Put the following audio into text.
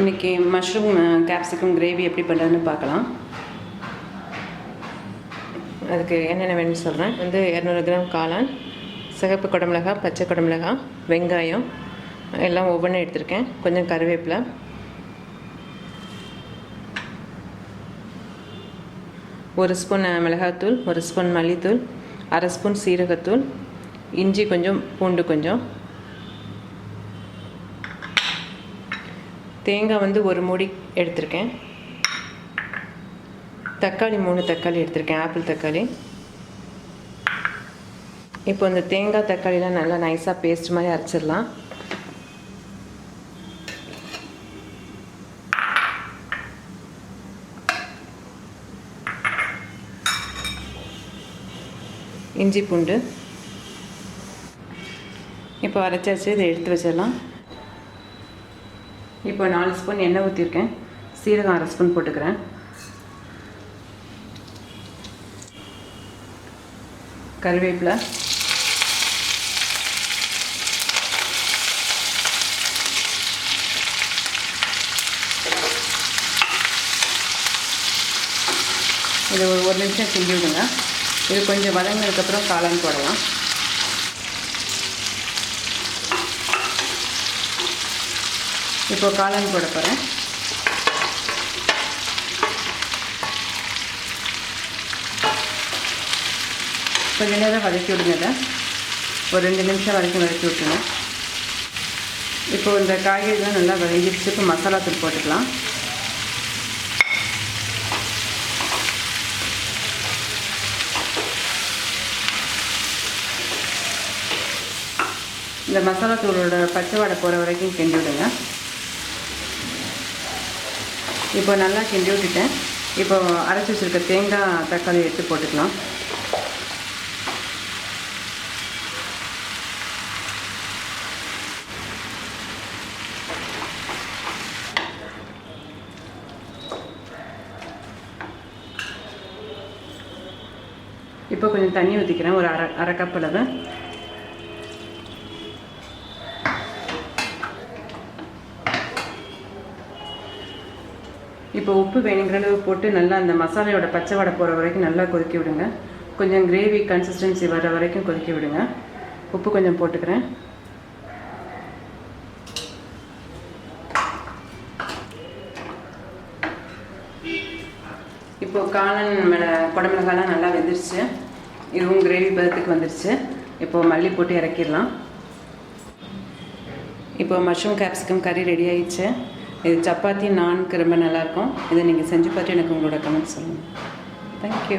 இன்றைக்கி mushroom capsicum gravy எப்படி பண்ணுறதுன்னு பார்க்கலாம். அதுக்கு என்னென்ன வேணும்னு சொல்கிறேன் வந்து இரநூறு கிராம் காளான் சிகப்பு குடமிளகா பச்சை குடமிளகா வெங்காயம் எல்லாம் ஒவ்வொன்றும் எடுத்திருக்கேன். கொஞ்சம் கருவேப்பிலை. ஒரு ஸ்பூன் மிளகாத்தூள் ஒரு ஸ்பூன் மல்லித்தூள் அரை ஸ்பூன் சீரகத்தூள் இஞ்சி கொஞ்சம் பூண்டு கொஞ்சம். தேங்காய் வந்து ஒரு மூடி எடுத்திருக்கேன். தக்காளி மூணு தக்காளி எடுத்திருக்கேன் ஆப்பிள் தக்காளி. இப்போ இந்த தேங்காய் தக்காளிலாம் நல்லா நைஸாக பேஸ்ட் மாதிரி அரைச்சிடலாம். இஞ்சி பூண்டு. இப்போ அரைச்சாச்சு இதை எடுத்து வச்சிடலாம். இப்போ நாலு ஸ்பூன் எண்ணெய் ஊற்றிருக்கேன் சீரகம் அரை ஸ்பூன் போட்டுக்கிறேன். கருவேப்பிலை. இது ஒரு ஒரு நிமிஷம் செஞ்சு விடுங்க இது கொஞ்சம் வதங்கினதுக்கப்புறம் காளான் போடலாம். இப்போ காளான் போட போகிறேன் கொஞ்ச நேரம் வதக்கி விடுங்க இதை ஒரு ரெண்டு நிமிஷம் வரைக்கும் வதக்கி விட்டுருங்க. இப்போ இந்த காய்கறிலாம் நல்லா வதங்கிடுச்சு. இப்போ மசாலா தூள் போட்டுக்கலாம். இந்த மசாலா தூளோட பச்சை வாடை போகிற வரைக்கும் கிண்டி விடுங்க. இப்போ நல்லா கிண்டி விட்டுட்டேன். இப்போ அரைச்சி வச்சுருக்க தேங்காய் தக்காளி எடுத்து போட்டுக்கலாம். இப்போ கொஞ்சம் தண்ணி ஊற்றிக்கிறேன் ஒரு அரை அரை கப் அளவு. இப்போ உப்பு வேணுங்கிற அளவு போட்டு நல்லா அந்த மசாலையோட பச்சை வடை போகிற வரைக்கும் நல்லா கொதிக்க விடுங்க. கொஞ்சம் கிரேவி கன்சிஸ்டன்சி வர வரைக்கும் கொதிக்க விடுங்க. உப்பு கொஞ்சம் போட்டுக்கிறேன். இப்போ காளான் மிள குடமிளகாலாம் நல்லா வெந்துருச்சு. இதுவும் கிரேவி பதத்துக்கு வந்துருச்சு. இப்போது மல்லி போட்டு இறக்கிடலாம். இப்போ மஷ்ரூம் கேப்சிகம் கறி ரெடி ஆயிடுச்சு. இது சப்பாத்தி நான் ரொம்ப நல்லாயிருக்கும் இதை நீங்கள் செஞ்சு பார்த்து எனக்கு உங்களோட கமெண்ட் சொல்லுங்கள் தேங்க்யூ